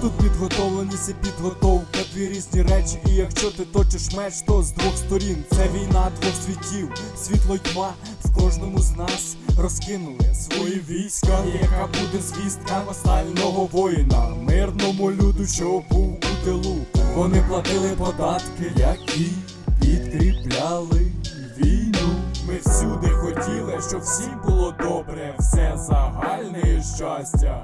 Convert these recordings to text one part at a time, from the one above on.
Тут підготовленість і підготовка, дві різні речі. І якщо ти точиш меч, то з двох сторін це війна двох світів. Світло й тьма в кожному з нас розкинули свої війська. І яка буде звістка остального воїна, мирному люду, що був у тилу. Вони платили податки, які підкріпляли війну. Ми всюди хотіли, щоб всім було добре, все загальне щастя.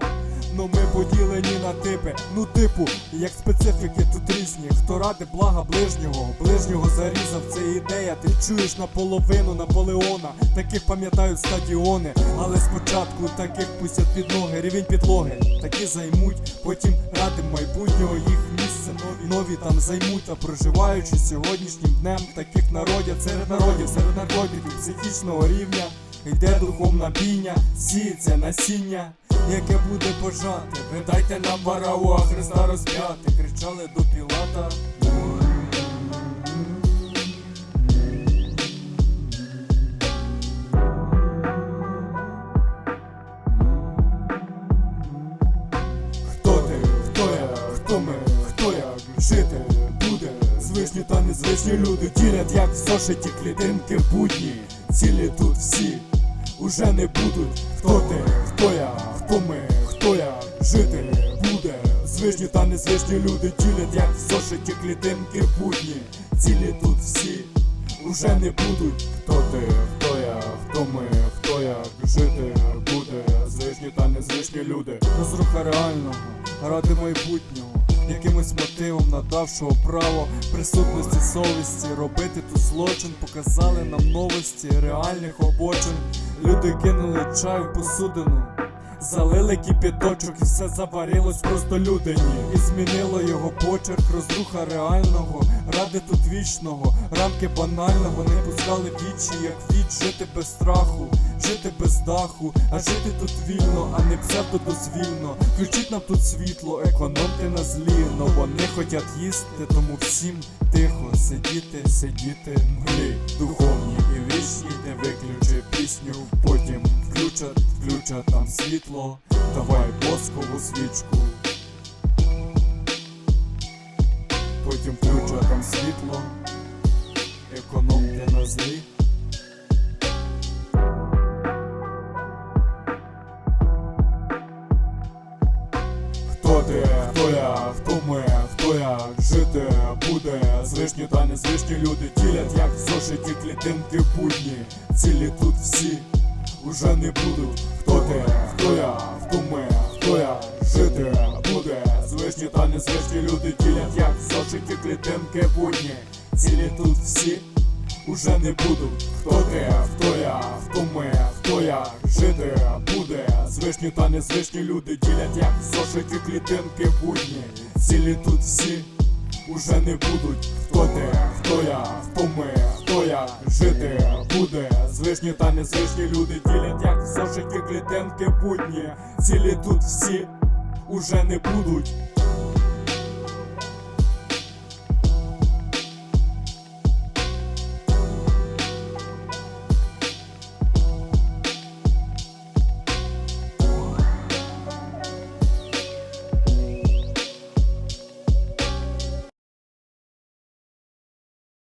Ну ми поділені на типи, ну типу, як специфіки тут різні. Хто ради блага ближнього, ближнього зарізав, це ідея. Ти чуєш наполовину Наполеона. Таких пам'ятають стадіони, але спочатку таких пустять під ноги, рівень підлоги. Такі займуть, потім ради майбутнього їх місце нові нові там займуть, а проживаючи сьогоднішнім днем таких народів серед народів, серед наркотиків психічного рівня. Йде духовна бійня, сіється насіння, яке буде пожати. Ви дайте нам варауа Христа розп'яти, кричали до Пілата. Жити буде? Звичні та незвичні люди ділять, як в зошиті клітинки будні. Цілі тут всі уже не будуть. Хто ти, хто я, хто ми, хто як жити буде? Звичні та незвичні люди ділять, як в зошиті клітинки будні. Цілі тут всі уже не будуть. Хто ти, хто я, хто ми, хто як жити буде? Звичні та незвичні люди. Розруха реального, ради майбутнього. Якимось мотивом надавшого право присутності совісті робити тут злочин, показали нам новості реальних обочин. Люди кинули чай в посудину, залили кипяточок і все заварилось просто людині. І змінило його почерк, розруха реального, ради тут вічного, рамки банального не пускали вічі, як віч жити без страху, жити без даху, а жити тут вільно, а не псевдодозвільно. Включіть нам тут світло, економте на злі, но вони хотять їсти, тому всім тихо сидіти, сидіти мглі. Духовні і вічні, не виключи пісню, потім включать, включать там світло, давай воскову свічку. Потім включать там світло, економте на злі. Хто ти, хто я, хто Звичні та незвичні люди ділять, як в зошиті клітинки будні. Цілі тут всі уже не будуть. Хто ти, хто я, хто ми, хто як жити буде? Звичні та незвичні люди ділять, як в зошиті клітинки будні. Цілі тут всі уже не будуть. Хто ти, хто я, хто ми, хто як жити буде? Звичні та незвичні люди ділять, як в зошиті клітинки будні. Цілі тут всі уже не будуть. Хто ти, хто я, хто ми, хто я жити буде? Звичні та незвичні люди ділять, як в зошиті клітинки будні. Цілі тут всі уже не будуть.